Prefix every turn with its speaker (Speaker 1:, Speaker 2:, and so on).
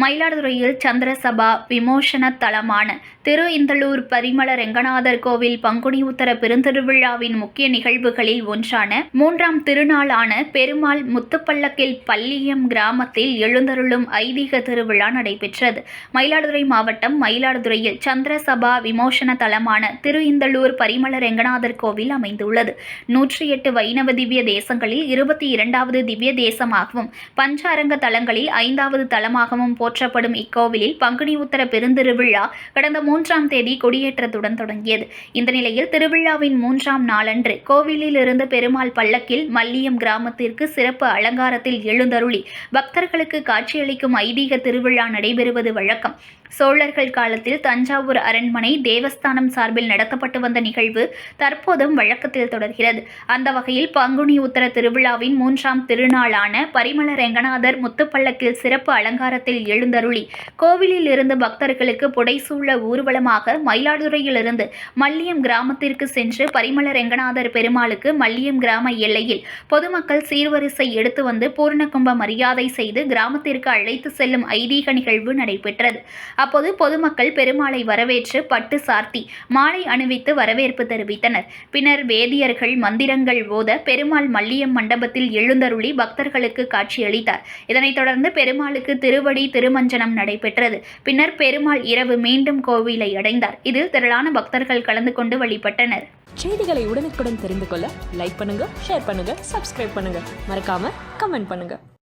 Speaker 1: மயிலாடுதுறையில் சந்திரசபா விமோசன தலமான திரு இந்தலூர் பரிமள ரெங்கநாதர் கோவில் பங்குனி உத்தர பெருந்திருவிழாவின் முக்கிய நிகழ்வுகளில் ஒன்றான மூன்றாம் திருநாளான பெருமாள் முத்துப்பள்ளக்கில் பள்ளியம் கிராமத்தில் எழுந்தருளும் ஐதீக திருவிழா நடைபெற்றது. மயிலாடுதுறை மாவட்டம் மயிலாடுதுறையில் சந்திரசபா விமோசன தலமான திரு இந்தலூர் பரிமள ரெங்கநாதர் கோவில் அமைந்துள்ளது. நூற்றி எட்டு வைணவ திவ்ய தேசங்களில் இருபத்தி இரண்டாவது திவ்ய தேசமாகவும் பஞ்சாரங்க தலங்களில் ஐந்தாவது தலமாகவும் போற்றப்படும் இக்கோவிலில் பங்குனி உத்தர பெருந்திருவிழா கடந்த மூன்றாம் தேதி கொடியேற்றத்துடன் தொடங்கியது. இந்த நிலையில் திருவிழாவின் மூன்றாம் நாளன்று கோவிலில் இருந்து பெருமாள் பல்லக்கில் மல்லியம் கிராமத்திற்கு சிறப்பு அலங்காரத்தில் எழுந்தருளி பக்தர்களுக்கு காட்சியளிக்கும் ஐதீக திருவிழா நடைபெறுவது வழக்கம். சோழர்கள் காலத்தில் தஞ்சாவூர் அரண்மனை தேவஸ்தானம் சார்பில் நடத்தப்பட்டு வந்த நிகழ்வு தற்போதும் வழக்கத்தில் தொடர்கிறது. அந்த வகையில் பங்குனி உத்தர திருவிழாவின் மூன்றாம் திருநாளான பரிமள ரெங்கநாதர் முத்துப்பள்ளக்கில் சிறப்பு அலங்காரத்தில் எழு எழுந்தருளி. கோவிலில் இருந்து பக்தர்களுக்கு புடைசூழ ஊர்வலமாக மயிலாடுதுறையிலிருந்து மல்லியம் கிராமத்திற்கு சென்று பரிமள ரெங்கநாதர் பெருமாளுக்கு மல்லியம் கிராம எல்லையில் பொதுமக்கள் சீர்வரிசை எடுத்து வந்து பூர்ணகும்ப மரியாதை செய்து கிராமத்திற்கு அழைத்து செல்லும் ஐதீக நிகழ்வு நடைபெற்றது. அப்போது பொதுமக்கள் பெருமாளை வரவேற்று பட்டு சார்த்தி மாலை அணிவித்து வரவேற்பு தெரிவித்தனர். பின்னர் வேதியர்கள் மந்திரங்கள் ஓத பெருமாள் மல்லியம் மண்டபத்தில் எழுந்தருளி பக்தர்களுக்கு காட்சியளித்தார். இதனைத் தொடர்ந்து பெருமாளுக்கு திருவடி திரு திருமஞ்சனம் நடைபெற்றது. பின்னர் பெருமாள் இரவு மீண்டும் கோவிலை அடைந்தார். இதில் திரளான பக்தர்கள் கலந்து கொண்டு வழிபட்டனர்.
Speaker 2: செய்திகளை உடனுக்குடன் தெரிந்து கொள்ள லைக் பண்ணுங்க ஷேர் பண்ணுங்க சப்ஸ்கிரைப் பண்ணுங்க. மறக்காம கமெண்ட் பண்ணுங்க.